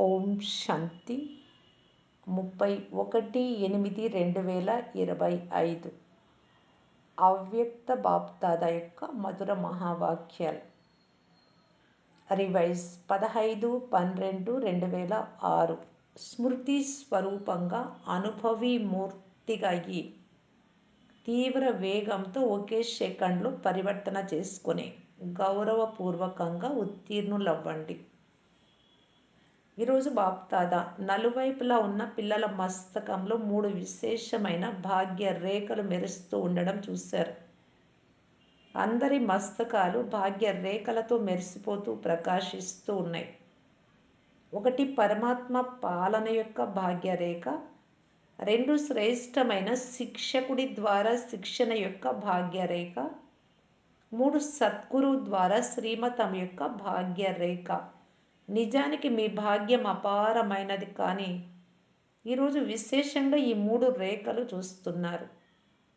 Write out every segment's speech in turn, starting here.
ఓం శాంతి. ముప్పై ఒకటి ఎనిమిది రెండు వేల ఇరవై ఐదు. అవ్యక్త బాప్దాద యొక్క మధుర మహావాక్యాలు. రివైజ్ పదహైదు పన్నెండు రెండు వేల ఆరు. స్మృతి స్వరూపంగా అనుభవీ మూర్తిగా అయ్యి తీవ్ర వేగంతో ఒకే సెకండ్లో పరివర్తన చేసుకుని గౌరవపూర్వకంగా ఉత్తీర్ణులవ్వండి. ఈరోజు బాప్దాదా నలువైపులా ఉన్న పిల్లల మస్తకంలో మూడు విశేషమైన భాగ్య రేఖలు మెరుస్తూ ఉండడం చూశారు. అందరి మస్తకాలు భాగ్య రేఖలతో మెరిసిపోతూ ప్రకాశిస్తూ ఉన్నాయి. ఒకటి పరమాత్మ పాలన యొక్క భాగ్య రేఖ రెండు శ్రేష్టమైన శిక్షకుడి ద్వారా శిక్షణ యొక్క భాగ్య రేఖ మూడు సద్గురు ద్వారా శ్రీమతం యొక్క భాగ్య రేఖ. నిజానికి మీ భాగ్యం అపారమైనది కానీ ఈరోజు విశేషంగా ఈ మూడు రేఖలు చూస్తున్నారు.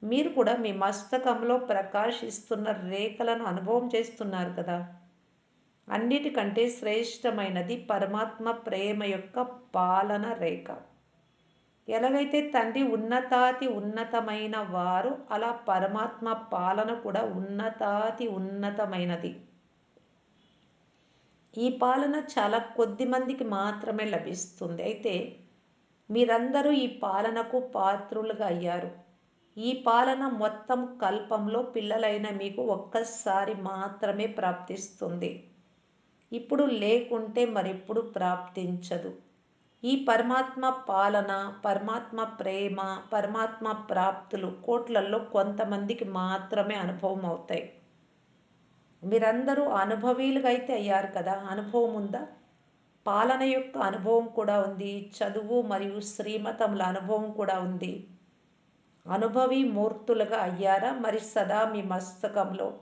మీరు కూడా మీ మస్తకంలో ప్రకాశిస్తున్న రేఖలను అనుభవం చేస్తున్నారు కదా. అన్నిటికంటే శ్రేష్టమైనది పరమాత్మ ప్రేమ యొక్క పాలన రేఖ. ఎలాగైతే తండ్రి ఉన్నతాతి ఉన్నతమైన వారు అలా పరమాత్మ పాలన కూడా ఉన్నతాతి ఉన్నతమైనది. ఈ పాలన చాలా కొద్ది మందికి మాత్రమే లభిస్తుంది. అయితే మీరందరూ ఈ పాలనకు పాత్రులుగా అయ్యారు. ఈ పాలన మొత్తం కల్పంలో పిల్లలైన మీకు ఒక్కసారి మాత్రమే ప్రాప్తిస్తుంది. ఇప్పుడు లేకుంటే మరెప్పుడు ప్రాప్తించదు. ఈ పరమాత్మ పాలన పరమాత్మ ప్రేమ పరమాత్మ ప్రాప్తులు కోట్లల్లో కొంతమందికి మాత్రమే అనుభవం అవుతాయి మీరందరూ అనుభవీలుగా అయితే అయ్యారు కదా. అనుభవం ఉందా? పాలన యొక్క అనుభవం కూడా ఉంది. చదువు మరియు శ్రీమతముల అనుభవం కూడా ఉంది. అనుభవి మూర్తులుగా అయ్యారా? మరి సదా మీ మస్తకంలో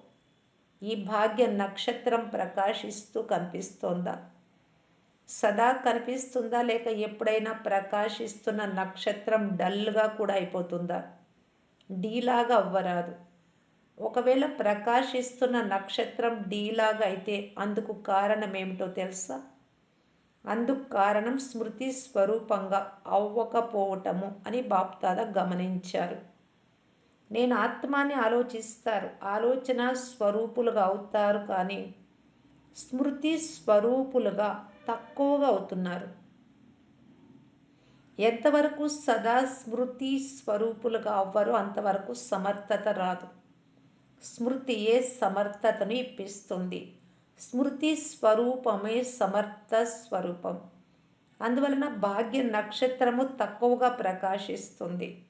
ఈ భాగ్య నక్షత్రం ప్రకాశిస్తూ కనిపిస్తోందా? సదా కనిపిస్తుందా? లేక ఎప్పుడైనా ప్రకాశిస్తున్న నక్షత్రం డల్గా కూడా అయిపోతుందా? డీలాగా అవ్వరాదు. ఒకవేళ ప్రకాశిస్తున్న నక్షత్రం డీలాగా అయితే అందుకు కారణం ఏమిటో తెలుసా? అందుకు కారణం స్మృతి స్వరూపంగా అవ్వకపోవటము అని బాప్తాద గమనించారు. నేను ఆత్మాని ఆలోచిస్తారు ఆలోచన స్వరూపులుగా అవుతారు కానీ స్మృతి స్వరూపులుగా తక్కువగా అవుతున్నారు. ఎంతవరకు సదా స్మృతి స్వరూపులుగా అవ్వరో అంతవరకు సమర్థత రాదు. స్మృతియే సమర్థతను ఇప్పిస్తుంది? స్మృతి స్వరూపమే సమర్థ స్వరూపం. అందువలన భాగ్య నక్షత్రము తక్కువగా ప్రకాశిస్తుంది.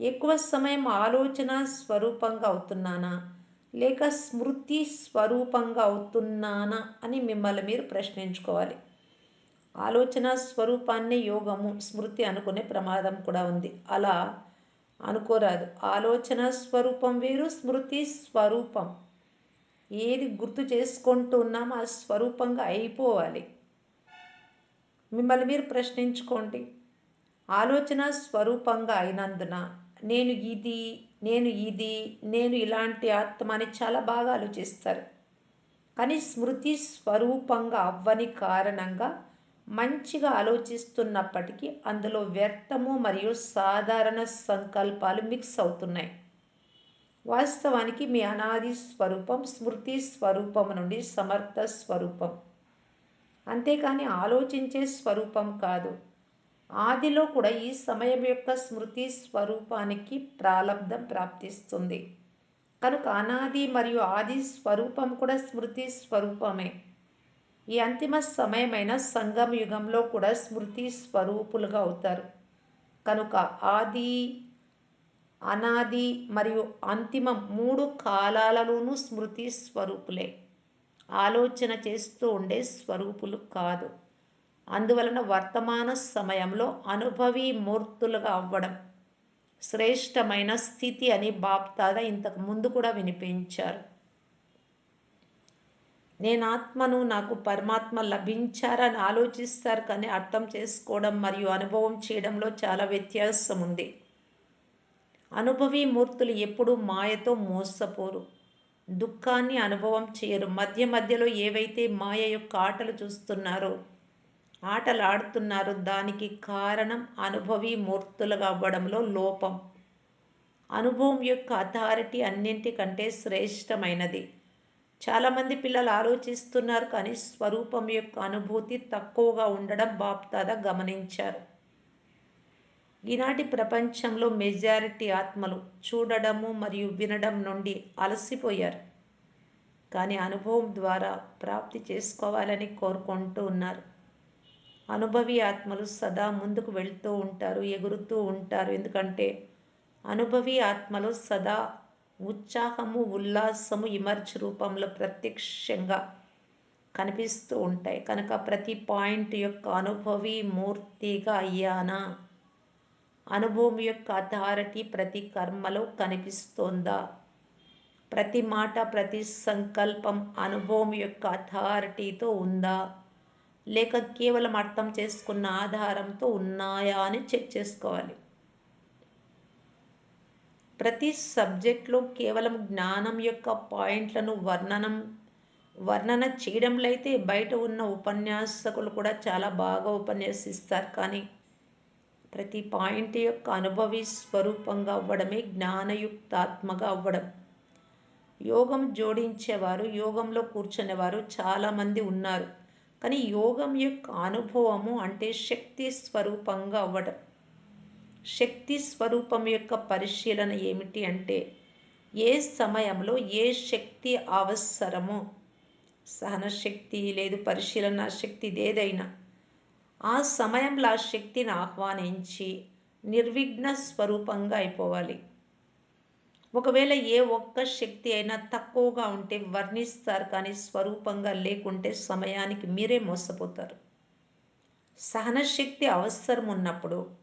ఎక్కువ సమయం ఆలోచన స్వరూపంగా అవుతున్నానా? లేక స్మృతి స్వరూపంగా అవుతున్నానా అని మిమ్మల్ని మీరు ప్రశ్నించుకోవాలి. ఆలోచన స్వరూపాన్ని యోగము స్మృతి అనుకునే ప్రమాదం కూడా ఉంది. అలా అనుకోరాదు. ఆలోచన స్వరూపం వేరు స్మృతి స్వరూపం. ఏది గుర్తు చేసుకుంటూ ఉన్నామో ఆ స్వరూపంగా అయిపోవాలి. మిమ్మల్ని మీరు ప్రశ్నించుకోండి. ఆలోచన స్వరూపంగా అయినందున నేను ఇది నేను ఇది నేను ఇలాంటి ఆత్మ అని చాలా బాగా ఆలోచిస్తారు. కానీ స్మృతి స్వరూపంగా అవ్వని కారణంగా మంచిగా ఆలోచిస్తున్నప్పటికీ అందులో వ్యర్థము మరియు సాధారణ సంకల్పాలు మిక్స్ అవుతున్నాయి. వాస్తవానికి మీ అనాది స్వరూపం స్మృతి స్వరూపం నుండి సమర్థ స్వరూపం. అంతేకాని ఆలోచించే స్వరూపం కాదు. ఆదిలో కూడా ఈ సమయం యొక్క స్మృతి స్వరూపానికి ప్రాలబ్ధం ప్రాప్తిస్తుంది. కనుక అనాది మరియు ఆది స్వరూపం కూడా స్మృతి స్వరూపమే. ఈ అంతిమ సమయమైన సంగమ యుగంలో కూడా స్మృతి స్వరూపులుగా అవుతారు. కనుక ఆది అనాది మరియు అంతిమ మూడు కాలాలలోనూ స్మృతి స్వరూపులే. ఆలోచన చేస్తూ ఉండే స్వరూపులు కాదు. అందువలన వర్తమాన సమయంలో అనుభవీ మూర్తులుగా అవ్వడం శ్రేష్టమైన స్థితి అని బాప్తాద ఇంతకు ముందు కూడా వినిపించారు. నేను ఆత్మను నాకు పరమాత్మ లభించారని ఆలోచిస్తారు కానీ అర్థం చేసుకోవడం మరియు అనుభవం చేయడంలో చాలా వ్యత్యాసం ఉంది. అనుభవీ మూర్తులు ఎప్పుడూ మాయతో మోసపోరు. దుఃఖాన్ని అనుభవం చేయరు. మధ్య మధ్యలో ఏవైతే మాయ యొక్క ఆటలు చూస్తున్నారో ఆటలాడుతున్నారు దానికి కారణం అనుభవీ మూర్తులుగా అవ్వడంలో లోపం. అనుభవం యొక్క అథారిటీ అన్నింటికంటే శ్రేష్టమైనది. చాలామంది పిల్లలు ఆలోచిస్తున్నారు కానీ స్వరూపం యొక్క అనుభూతి తక్కువగా ఉండడం బాప్తాద గమనించారు. ఈనాటి ప్రపంచంలో మెజారిటీ ఆత్మలు చూడడము మరియు వినడం నుండి అలసిపోయారు. కానీ అనుభవం ద్వారా ప్రాప్తి చేసుకోవాలని కోరుకుంటూ ఉన్నారు. అనుభవి ఆత్మలు సదా ముందుకు వెళ్తూ ఉంటారు ఎగురుతూ ఉంటారు. ఎందుకంటే అనుభవి ఆత్మలు సదా ఉత్సాహము ఉల్లాసము ఇమర్జ్ రూపంలో ప్రత్యక్షంగా కనిపిస్తూ ఉంటాయి. కనుక ప్రతి పాయింట్ యొక్క అనుభవి మూర్తిగా అయ్యానా. అనుభవం యొక్క అథారిటీ ప్రతి కర్మలో కనిపిస్తోందా? ప్రతి మాట ప్రతి సంకల్పం అనుభవం యొక్క అథారిటీతో ఉందా? లేక కేవలం అర్థం చేసుకున్న ఆధారంతో ఉన్నాయా అని చెక్ చేసుకోవాలి. ప్రతి సబ్జెక్ట్లో కేవలం జ్ఞానం యొక్క పాయింట్లను వర్ణనం వర్ణన చేయడంలో అయితే బయట ఉన్న ఉపన్యాసకులు కూడా చాలా బాగా ఉపన్యసిస్తారు. కానీ ప్రతి పాయింట్ యొక్క అనుభవి స్వరూపంగా అవ్వడమే జ్ఞానయుక్తాత్మగా అవ్వడం. యోగం జోడించేవారు యోగంలో కూర్చునేవారు చాలామంది ఉన్నారు. కానీ యోగం యొక్క అనుభవము అంటే శక్తి స్వరూపంగా అవ్వడం. శక్తి స్వరూపం యొక్క పరిశీలన ఏమిటి అంటే ఏ సమయంలో ఏ శక్తి అవసరమో? సహనశక్తి లేదు పరిశీలన శక్తి ఏదైనా ఆ సమయంలో ఆ శక్తిని ఆహ్వానించి నిర్విఘ్న స్వరూపంగా అయిపోవాలి. ఒకవేళ ఏ ఒక్క శక్తి అయినా తక్కువగా ఉంటే వర్ణిస్తారు కానీ స్వరూపంగా లేకుంటే సమయానికి మీరే మోసపోతారు. సహనశక్తి అవసరం ఉన్నప్పుడు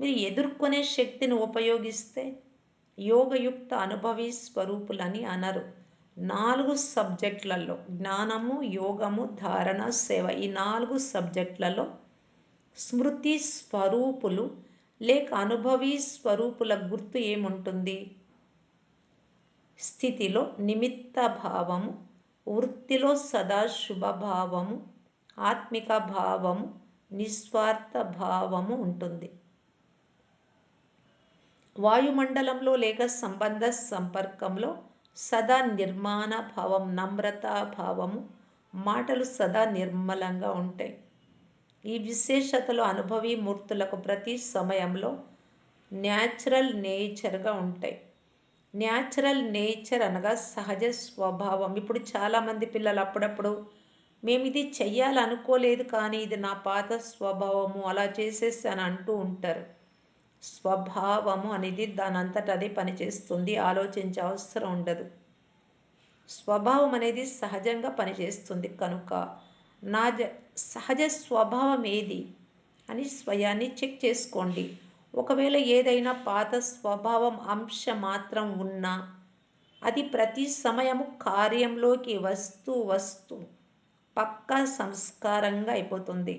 మీరు ఎదుర్కొనే శక్తిని ఉపయోగిస్తే యోగయుక్త అనుభవి స్వరూపులని అనరు. నాలుగు సబ్జెక్టులలో జ్ఞానము యోగము ధారణ సేవ ఈ నాలుగు సబ్జెక్టులలో స్మృతి స్వరూపులు లేక అనుభవి స్వరూపుల గుర్తు ఏముంటుంది? స్థితిలో నిమిత్త భావము వృత్తిలో సదా శుభభావము ఆత్మిక భావము నిస్వార్థ భావము ఉంటుంది. వాయుమండలంలో లేక సంబంధ సంపర్కంలో సదా నిర్మాణ భావం నమ్రతా భావము మాటలు సదా నిర్మలంగా ఉంటాయి. ఈ విశేషతలు అనుభవీ మూర్తులకు ప్రతి సమయంలో న్యాచురల్ నేచర్గా ఉంటాయి. న్యాచురల్ నేచర్ అనగా సహజ స్వభావం. ఇప్పుడు చాలామంది పిల్లలు అప్పుడప్పుడు మేము ఇది చెయ్యాలనుకోలేదు కానీ ఇది నా పాత స్వభావము అలా చేసేసాను అంటూ ఉంటారు. స్వభావము అనేది దానంతట అదే పనిచేస్తుంది. ఆలోచించే అవసరం ఉండదు. స్వభావం అనేది సహజంగా పనిచేస్తుంది. కనుక నా జ సహజ స్వభావం ఏది అని స్వయాన్ని చెక్ చేసుకోండి. ఒకవేళ ఏదైనా పాత స్వభావం అంశ మాత్రం ఉన్నా అది ప్రతి సమయము కార్యంలోకి వస్తూ వస్తూ పక్కా సంస్కారంగా అయిపోతుంది.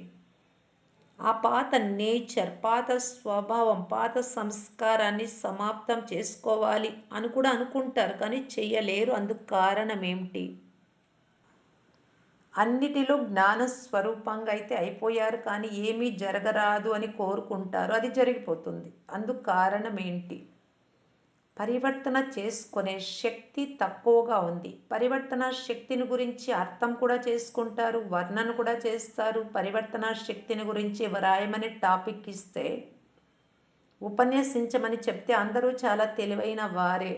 ఆ పాత నేచర్ పాత స్వభావం పాత సంస్కారాన్ని సమాప్తం చేసుకోవాలి అని కూడా అనుకుంటారు కానీ చెయ్యలేరు. అందుకు కారణం ఏమిటి? అన్నిటిలో జ్ఞాన స్వరూపంగా అయితే అయిపోయారు కానీ ఏమీ జరగరాదు అని కోరుకుంటారు. అది జరిగిపోతుంది. అందుకు కారణం ఏంటి? పరివర్తన చేసుకునే శక్తి తక్కువగా ఉంది. పరివర్తన శక్తిని గురించి అర్థం కూడా చేసుకుంటారు వర్ణన కూడా చేస్తారు. పరివర్తన శక్తిని గురించి వ్రాయమని టాపిక్ ఇస్తే ఉపన్యసించమని చెప్తే అందరూ చాలా తెలివైన వారే.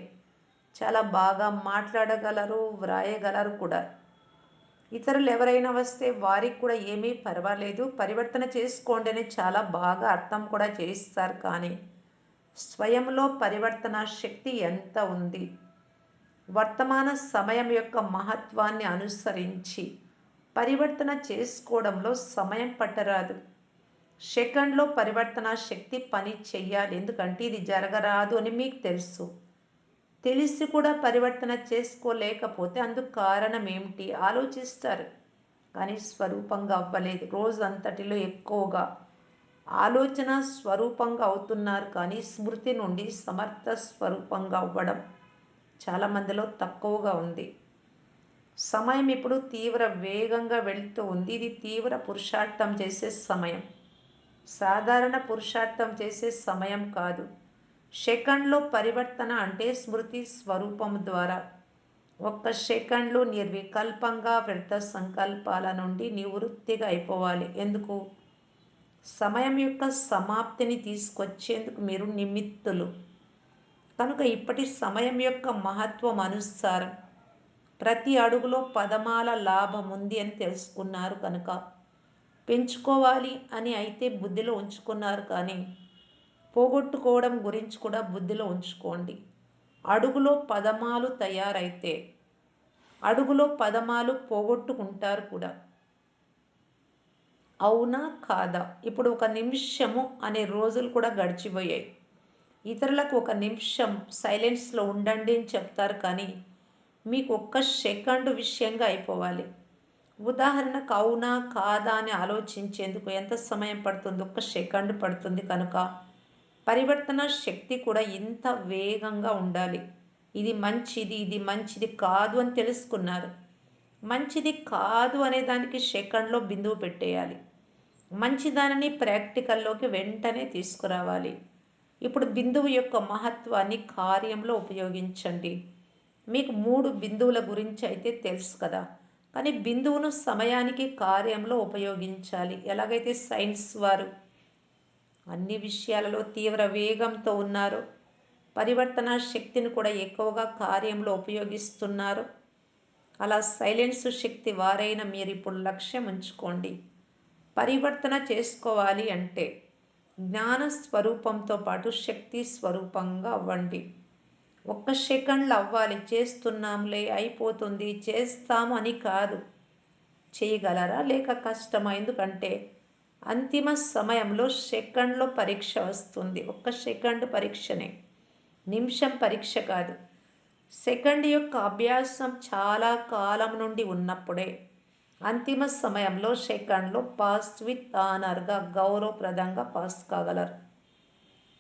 చాలా బాగా మాట్లాడగలరు వ్రాయగలరు కూడా. ఇతరులు ఎవరైనా వస్తే వారికి కూడా ఏమీ పర్వాలేదు. పరివర్తన చేసుకోండి అని చాలా బాగా అర్థం కూడా చేయిస్తారు కానీ స్వయంలో పరివర్తన శక్తి ఎంత ఉంది? వర్తమాన సమయం యొక్క మహత్వాన్ని అనుసరించి పరివర్తన చేసుకోవడంలో సమయం పట్టరాదు. సెకండ్లో పరివర్తన శక్తి పని చెయ్యాలి ఎందుకంటే ఇది జరగరాదు అని మీకు తెలుసు. తెలిసి కూడా పరివర్తన చేసుకోలేకపోతే అందుకు కారణం ఏమిటి? ఆలోచిస్తారు. కానీ స్వరూపంగా అవ్వలేదు. రోజంతటిలో ఎక్కువగా ఆలోచన స్వరూపంగా అవుతున్నారు కానీ స్మృతి నుండి సమర్థ స్వరూపంగా అవ్వడం చాలామందిలో తక్కువగా ఉంది. సమయం ఇప్పుడు తీవ్ర వేగంగా వెళుతూ ఉంది. ఇది తీవ్ర పురుషార్థం చేసే సమయం. సాధారణ పురుషార్థం చేసే సమయం కాదు. సెకండ్లో పరివర్తన అంటే స్మృతి స్వరూపం ద్వారా. ఒక్క సెకండ్లో నిర్వికల్పంగా వ్యర్థ సంకల్పాల నుండి నివృత్తిగా అయిపోవాలి. ఎందుకు? సమయం యొక్క సమాప్తిని తీసుకొచ్చేందుకు మీరు నిమిత్తులు. కనుక ఇప్పటి సమయం యొక్క మహత్వం అనుసారం ప్రతి అడుగులో పదమాల లాభం ఉంది అని తెలుసుకున్నారు కనుక. పెంచుకోవాలి అని అయితే బుద్ధిలో ఉంచుకున్నారు కానీ పోగొట్టుకోవడం గురించి కూడా బుద్ధిలో ఉంచుకోండి. అడుగులో పదమాలు తయారైతే అడుగులో పదమాలు పోగొట్టుకుంటారు కూడా. అవునా కాదా? ఇప్పుడు ఒక నిమిషము అనే రోజులు కూడా గడిచిపోయాయి. ఇతరులకు ఒక నిమిషం సైలెన్స్లో ఉండండి అని చెప్తారు కానీ మీకు ఒక్క సెకండ్ విషయంగా అయిపోవాలి. ఉదాహరణకు అవునా కాదా అని ఆలోచించేందుకు ఎంత సమయం పడుతుంది? ఒక్క సెకండ్ పడుతుంది కనుక పరివర్తన శక్తి కూడా ఇంత వేగంగా ఉండాలి. ఇది మంచిది ఇది మంచిది కాదు అని తెలుసుకున్నారు. మంచిది కాదు అనే దానికి సెకండ్లో బిందువు పెట్టేయాలి. మంచిదానిని ప్రాక్టికల్లోకి వెంటనే తీసుకురావాలి. ఇప్పుడు బిందువు యొక్క మహత్వాన్ని కార్యంలో ఉపయోగించండి. మీకు మూడు బిందువుల గురించి అయితే తెలుసు కదా. కానీ బిందువును సమయానికి కార్యంలో ఉపయోగించాలి. ఎలాగైతే సైన్స్ వారు అన్ని విషయాలలో తీవ్ర వేగంతో ఉన్నారు పరివర్తన శక్తిని కూడా ఎక్కువగా కార్యంలో ఉపయోగిస్తున్నారు అలా సైలెన్స్ శక్తి వారైన మీరు ఇప్పుడు లక్ష్యం ఉంచుకోండి పరివర్తన చేసుకోవాలి అంటే జ్ఞాన స్వరూపంతో పాటు శక్తి స్వరూపంగా అవ్వండి. ఒక్క సెకండ్లు అవ్వాలి. చేస్తున్నాంలే అయిపోతుంది. చేస్తాము అని కాదు. చేయగలరా? లేక కష్టమా? ఎందుకంటే అంతిమ సమయంలో సెకండ్లో పరీక్ష వస్తుంది. ఒక్క సెకండ్ పరీక్షనే. నిమిషం పరీక్ష కాదు. సెకండ్ యొక్క అభ్యాసం చాలా కాలం నుండి ఉన్నప్పుడే అంతిమ సమయంలో సెకండ్లో పాస్ విత్ ఆనర్గా గౌరవప్రదంగా పాస్ కాగలరు.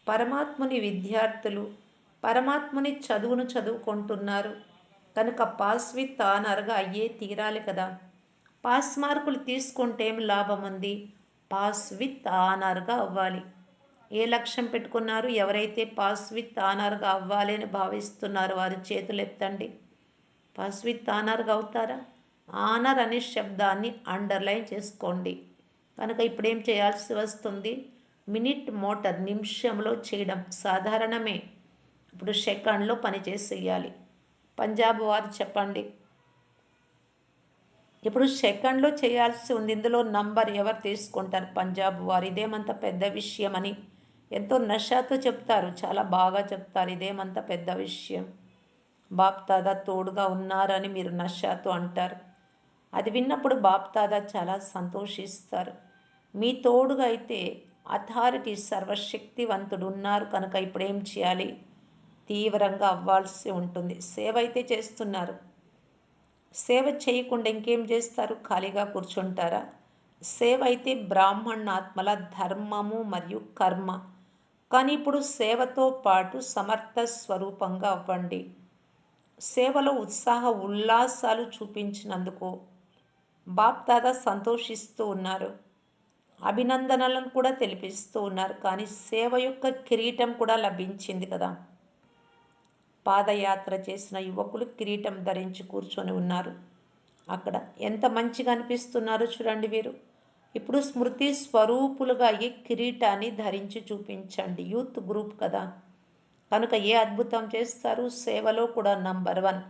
పరమాత్ముని విద్యార్థులు పరమాత్ముని చదువును చదువుకుంటున్నారు. కనుక పాస్ విత్ ఆనర్గా అయ్యే తీరాలి కదా. పాస్ మార్కులు తీసుకుంటే ఏం లాభం ఉంది పాస్ విత్ ఆనర్గా అవ్వాలి. ఏ లక్ష్యం పెట్టుకున్నారు? ఎవరైతే పాస్ విత్ ఆనర్గా అవ్వాలి అని భావిస్తున్నారు వారి చేతులు ఎత్తండి. పాస్ విత్ ఆనర్గా అవుతారా? ఆనర్ అనే శబ్దాన్ని అండర్లైన్ చేసుకోండి. కనుక ఇప్పుడు ఏం చేయాల్సి వస్తుంది? మినిట్ మోటార్ నిమిషంలో చేయడం సాధారణమే. ఇప్పుడు సెకండ్లో పని చేసేయాలి. పంజాబ్ వారు చెప్పండి. ఇప్పుడు సెకండ్లో చేయాల్సి ఉంది. ఇందులో నంబర్ ఎవరు తీసుకుంటారు? పంజాబ్ వారు. ఇదేమంత పెద్ద విషయం అని ఎంతో నషాతో చెప్తారు చాలా బాగా చెప్తారు. ఇదేమంత పెద్ద విషయం? బాప్తాదా తోడుగా ఉన్నారని మీరు నషాతో అంటారు. అది విన్నప్పుడు బాప్తాదా చాలా సంతోషిస్తారు. మీ తోడుగా అయితే అథారిటీ సర్వశక్తివంతుడు ఉన్నారు కనుక ఇప్పుడు ఏం చేయాలి? తీవ్రంగా అవ్వాల్సి ఉంటుంది. సేవ అయితే చేస్తున్నారు. సేవ చేయకుండా ఇంకేం చేస్తారు? ఖాళీగా కూర్చుంటారా? సేవ అయితే బ్రాహ్మణాత్మల ధర్మము మరియు కర్మ. కానీ ఇప్పుడు సేవతో పాటు సమర్థ స్వరూపంగా అవ్వండి. సేవలో ఉత్సాహ ఉల్లాసాలు చూపించినందుకు బాప్దాదా సంతోషిస్తూ ఉన్నారు. అభినందనలను కూడా తెలిపిస్తూ ఉన్నారు. కానీ సేవ యొక్క కిరీటం కూడా లభించింది కదా. పాదయాత్ర చేసిన యువకులు కిరీటం ధరించి కూర్చొని ఉన్నారు. అక్కడ ఎంత మంచిగా అనిపిస్తున్నారో చూడండి వీరు. ఇప్పుడు స్మృతి స్వరూపులుగా ఈ కిరీటాన్ని ధరించి చూపించండి? యూత్ గ్రూప్ కదా. కనుక ఏ అద్భుతం చేస్తారు? సేవలో కూడా నంబర్ వన్.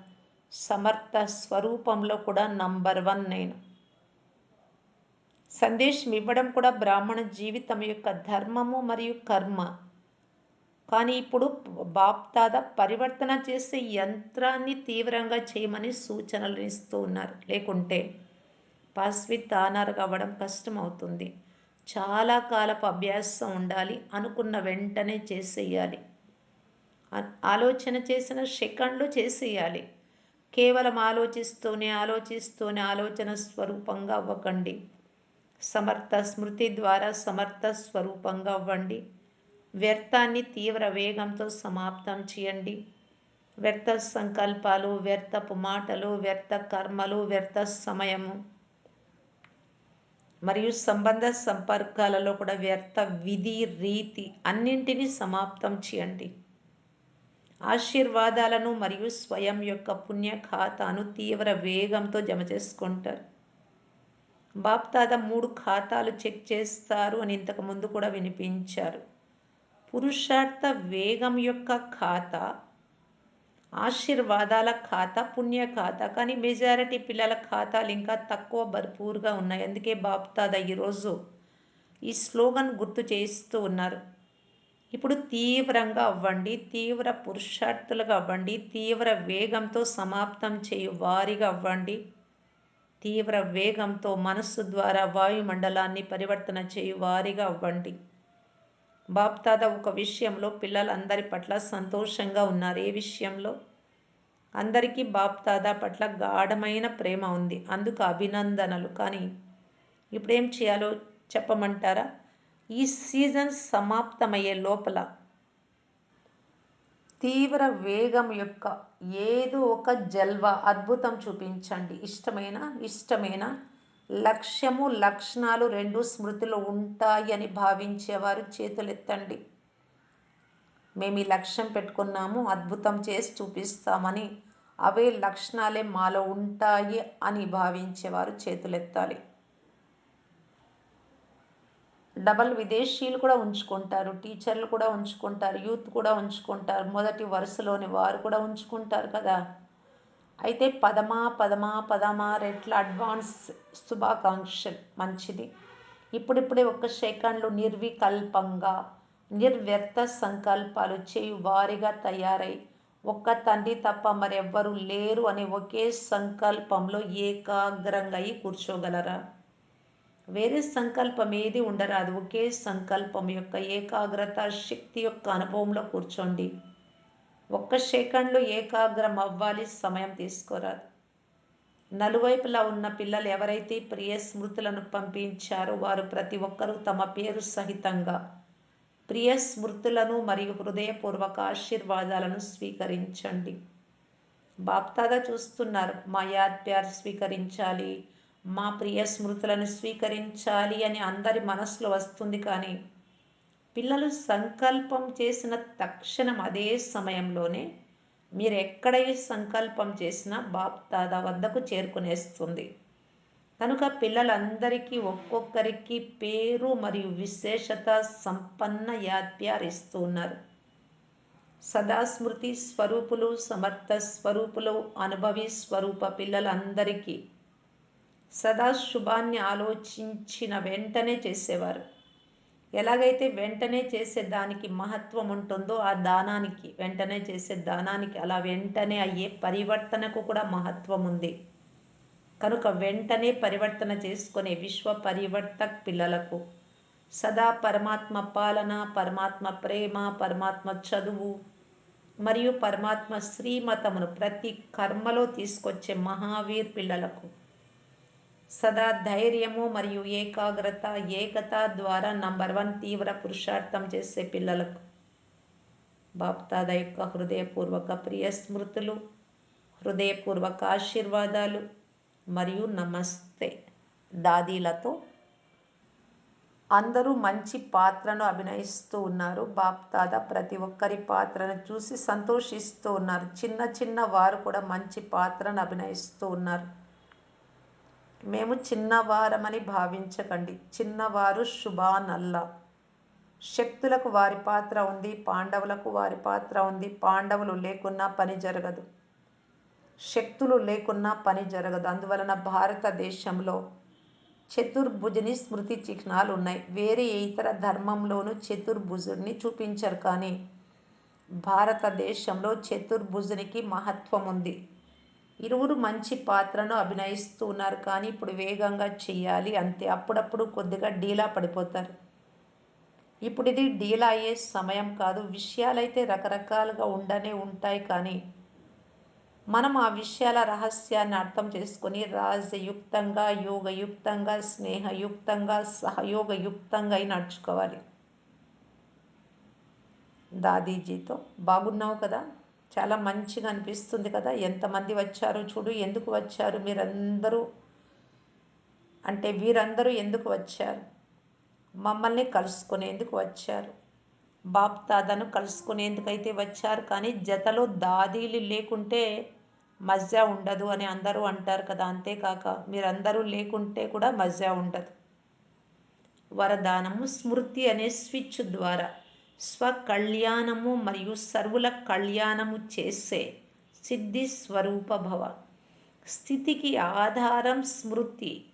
సమర్థ స్వరూపంలో కూడా నంబర్ వన్ నేను. సందేశం ఇవ్వడం కూడా బ్రాహ్మణ జీవితం యొక్క ధర్మము మరియు కర్మ. కానీ ఇప్పుడు బాప్తాద పరివర్తన చేసే యంత్రాన్ని తీవ్రంగా చేయమని సూచనలు ఇస్తూ ఉన్నారు. లేకుంటే పాస్విత్ ఆనార్ అవ్వడం కష్టమవుతుంది. చాలా కాలపు అభ్యాసం ఉండాలి. అనుకున్న వెంటనే చేసేయాలి. ఆలోచన చేసిన సెకండ్లో చేసేయాలి. కేవలం ఆలోచిస్తూనే ఆలోచిస్తూనే ఆలోచన స్వరూపంగా అవ్వకండి. సమర్థ స్మృతి ద్వారా సమర్థ స్వరూపంగా అవ్వండి. వ్యర్థాన్ని తీవ్ర వేగంతో సమాప్తం చేయండి. వ్యర్థ సంకల్పాలు వ్యర్థపు మాటలు వ్యర్థ కర్మలు వ్యర్థ సమయము మరియు సంబంధ సంపర్కాలలో కూడా వ్యర్థ విధి రీతి అన్నింటినీ సమాప్తం చేయండి. ఆశీర్వాదాలను మరియు స్వయం యొక్క పుణ్య ఖాతాను తీవ్ర వేగంతో జమ చేసుకుంటారు. బాప్తాద మూడు ఖాతాలు చెక్ చేస్తారు అని ఇంతకు ముందు కూడా వినిపించారు. పురుషార్థ వేగం యొక్క ఖాతా ఆశీర్వాదాల ఖాతా పుణ్య ఖాతా. కానీ మెజారిటీ పిల్లల ఖాతాలు ఇంకా తక్కువ భర్పూర్గా ఉన్నాయి. అందుకే బాప్తాద ఈరోజు ఈ స్లోగన్ గుర్తు చేస్తూ ఉన్నారు. ఇప్పుడు తీవ్రంగా అవ్వండి. తీవ్ర పురుషార్థులుగా అవ్వండి. తీవ్ర వేగంతో సమాప్తం చేయు వారిగా అవ్వండి. తీవ్ర వేగంతో మనస్సు ద్వారా వాయుమండలాన్ని పరివర్తన చేయు వారిగా అవ్వండి. బాప్తాద ఒక విషయంలో పిల్లలందరి పట్ల సంతోషంగా ఉన్నారు. ఏ విషయంలో? అందరికీ బాప్తాద పట్ల గాఢమైన ప్రేమ ఉంది. అందుకు అభినందనలు. కానీ ఇప్పుడు ఏం చేయాలో చెప్పమంటారా? ఈ సీజన్ సమాప్తమయ్యే లోపల తీవ్ర వేగం యొక్క ఏదో ఒక జల్వా అద్భుతం చూపించండి. ఇష్టమైన? ఇష్టమైన? లక్ష్యము లక్షణాలు రెండు స్మృతిలో ఉంటాయి అని భావించేవారు చేతులెత్తండి. మేము ఈ లక్ష్యం పెట్టుకున్నాము అద్భుతం చేసి చూపిస్తామని. అవే లక్షణాలే మాలో ఉంటాయి అని భావించేవారు చేతులెత్తాలి. డబల్ విదేశీయులు కూడా ఉంచుకుంటారు టీచర్లు కూడా ఉంచుకుంటారు యూత్ కూడా ఉంచుకుంటారు మొదటి వరుసలోని వారు కూడా ఉంచుకుంటారు కదా. అయితే పదమా పదమా పదమా రెట్ల అడ్వాన్స్ శుభాకాంక్షలు. మంచిది. ఇప్పుడిప్పుడే ఒక సెకండ్లు నిర్వికల్పంగా నిర్వ్యర్థ సంకల్పాలు చేయు వారిగా తయారై ఒక్క తండ్రి తప్ప మరెవ్వరూ లేరు అనే ఒకే సంకల్పంలో ఏకాగ్రంగా అయి కూర్చోగలరా? వేరే సంకల్పం ఏది ఉండరాదు. ఒకే సంకల్పం యొక్క ఏకాగ్రత శక్తి యొక్క అనుభవంలో కూర్చోండి. ఒక్క సెకండ్లో ఏకాగ్రం అవ్వాలి సమయం తీసుకోరాదు. నలువైపులా ఉన్న పిల్లలు ఎవరైతే ప్రియ స్మృతులను పంపించారో వారు ప్రతి ఒక్కరూ తమ పేరు సహితంగా ప్రియ స్మృతులను మరియు హృదయపూర్వక ఆశీర్వాదాలను స్వీకరించండి. బాప్తాదా చూస్తున్నారు మా యాద్ ప్యార్ స్వీకరించాలి మా ప్రియ స్మృతులను స్వీకరించాలి అని అందరి మనసులో వస్తుంది కానీ పిల్లలు సంకల్పం చేసిన తక్షణం అదే సమయంలోనే మీరు ఎక్కడ సంకల్పం చేసినా బాప్ తాత వద్దకు చేరుకునేస్తుంది. కనుక పిల్లలందరికీ ఒక్కొక్కరికి పేరు మరియు విశేషత సంపన్న యాద్ప్యార్ ఇస్తూ ఉన్నారు. సదాస్మృతి స్వరూపులు సమర్థ స్వరూపులు అనుభవి స్వరూప పిల్లలందరికీ సదా శుభాన్ని ఆలోచించిన వెంటనే చేసేవారు. ఎలాగైతే వెంటనే చేసే దానికి మహత్వం ఉంటుందో ఆ దానానికి వెంటనే చేసే దానానికి అలా వెంటనే అయ్యే పరివర్తనకు కూడా మహత్వం ఉంది కనుక వెంటనే పరివర్తన చేసుకునే విశ్వ పరివర్తక్ పిల్లలకు సదా పరమాత్మ పాలన పరమాత్మ ప్రేమ పరమాత్మ చదువు మరియు పరమాత్మ శ్రీమతమును ప్రతి కర్మలో తీసుకొచ్చే మహావీర్ పిల్లలకు సదా ధైర్యము మరియు ఏకాగ్రత ఏకత ద్వారా నంబర్ వన్ తీవ్ర పురుషార్థం చేసే పిల్లలకు. బాప్తాద యొక్క హృదయపూర్వక ప్రియ స్మృతులు హృదయపూర్వక ఆశీర్వాదాలు మరియు నమస్తే. దాదీలతో అందరూ మంచి పాత్రను అభినయిస్తూ ఉన్నారు. బాప్తాద ప్రతి ఒక్కరి పాత్రను చూసి సంతోషిస్తూ ఉన్నారు. చిన్న చిన్న వారు కూడా మంచి పాత్రను అభినయిస్తూ ఉన్నారు. మేము చిన్నవారమని భావించకండి. చిన్నవారు శుభానల్లా. శక్తులకు వారి పాత్ర ఉంది పాండవులకు వారి పాత్ర ఉంది. పాండవులు లేకున్నా పని జరగదు. శక్తులు లేకున్నా పని జరగదు. అందువలన భారతదేశంలో చతుర్భుజుని స్మృతి చిహ్నాలు ఉన్నాయి. వేరే ఇతర ధర్మంలోనూ చతుర్భుజుడిని చూపించరు కానీ భారతదేశంలో చతుర్భుజునికి మహత్వం ఉంది. ఇరువురు మంచి పాత్రను అభినయిస్తూ ఉన్నారు కానీ ఇప్పుడు వేగంగా చేయాలి అంతే. అప్పుడప్పుడు కొద్దిగా డీలా పడిపోతారు. ఇప్పుడు ఇది డీలా అయ్యే సమయం కాదు. విషయాలైతే రకరకాలుగా ఉండనే ఉంటాయి కానీ మనం ఆ విషయాల రహస్యాన్ని అర్థం చేసుకొని రాజయుక్తంగా యోగయుక్తంగా స్నేహయుక్తంగా సహయోగయుక్తంగా అయి నడుచుకోవాలి. దాదీజీతో బాగున్నావు కదా? చాలా మంచిగా అనిపిస్తుంది కదా. ఎంతమంది వచ్చారో చూడు ఎందుకు వచ్చారు మీరందరూ? అంటే వీరందరూ ఎందుకు వచ్చారు? మమ్మల్ని కలుసుకునేందుకు వచ్చారు. బాప్ తాతను కలుసుకునేందుకైతే వచ్చారు. కానీ జతలో దాదీలు లేకుంటే మజా ఉండదు అని అందరూ అంటారు కదా. అంతేకాక మీరందరూ లేకుంటే కూడా మజా ఉండదు. వరదానము స్మృతి అనే స్విచ్ ద్వారా. స్వకళ్యాణము మరియు సర్వుల కళ్యాణము చేసే సిద్ధి స్వరూప భవ స్థితికి ఆధారం స్మృతి.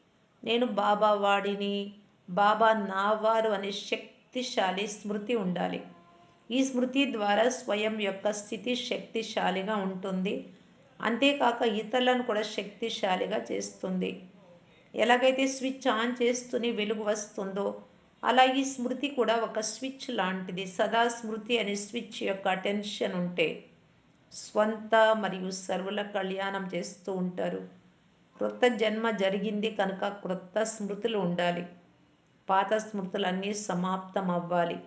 నేను బాబా వాడిని బాబా నావారు అనే శక్తిశాలి స్మృతి ఉండాలి. ఈ స్మృతి ద్వారా స్వయం యొక్క స్థితి శక్తిశాలిగా ఉంటుంది. అంతేకాక ఇతరులను కూడా శక్తిశాలిగా చేస్తుంది. ఎలాగైతే స్విచ్ ఆన్ చేస్తూనే వెలుగు వస్తుందో అలా ఈ స్మృతి కూడా ఒక స్విచ్ లాంటిది. సదా స్మృతి అనే స్విచ్ యొక్క అటెన్షన్ ఉంటే స్వంత మరియు సర్వుల కళ్యాణం చేస్తూ ఉంటారు. క్రొత్త జన్మ జరిగింది కనుక క్రొత్త స్మృతులు ఉండాలి. పాత స్మృతులన్నీ సమాప్తం అవ్వాలి.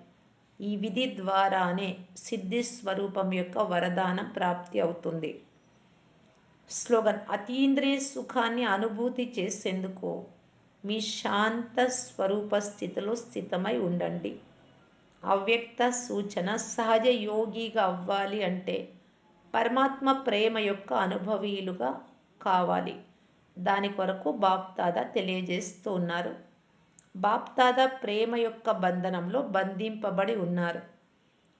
ఈ విధి ద్వారానే సిద్ధి స్వరూపం యొక్క వరదానం ప్రాప్తి అవుతుంది. స్లోగన్ అతీంద్రియ సుఖాన్ని అనుభూతి చేసేందుకు మీ శాంత స్వరూప స్థితిలో స్థితమై ఉండండి. అవ్యక్త సూచన సహజ యోగిగా అవ్వాలి అంటే పరమాత్మ ప్రేమ యొక్క అనుభవీయులుగా కావాలి. దాని కొరకు బాప్తాద తెలియజేస్తూ ఉన్నారు. బాప్తాద ప్రేమ యొక్క బంధనంలో బంధింపబడి ఉన్నారు.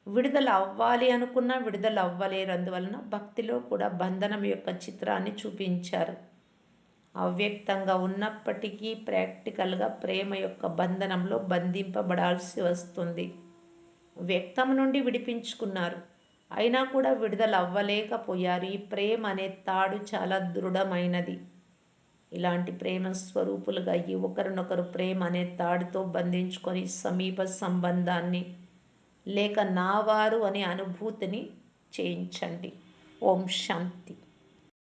విడుదల అవ్వాలి అనుకున్నా విడుదల అవ్వలేరు. అందువలన భక్తిలో కూడా బంధనం యొక్క చిత్రాన్ని చూపించారు. అవ్యక్తంగా ఉన్నప్పటికీ ప్రాక్టికల్గా ప్రేమ యొక్క బంధనంలో బంధింపబడాల్సి వస్తుంది. వ్యక్తం నుండి విడిపించుకున్నారు. అయినా కూడా విడుదల అవ్వలేకపోయారు ఈ ప్రేమ అనే తాడు చాలా దృఢమైనది. ఇలాంటి ప్రేమ స్వరూపులుగా ఈ ఒకరినొకరు ప్రేమ అనే తాడుతో బంధించుకొని సమీప సంబంధాన్ని లేక నావారు అనే అనుభూతిని చేయించండి. ఓం శాంతి.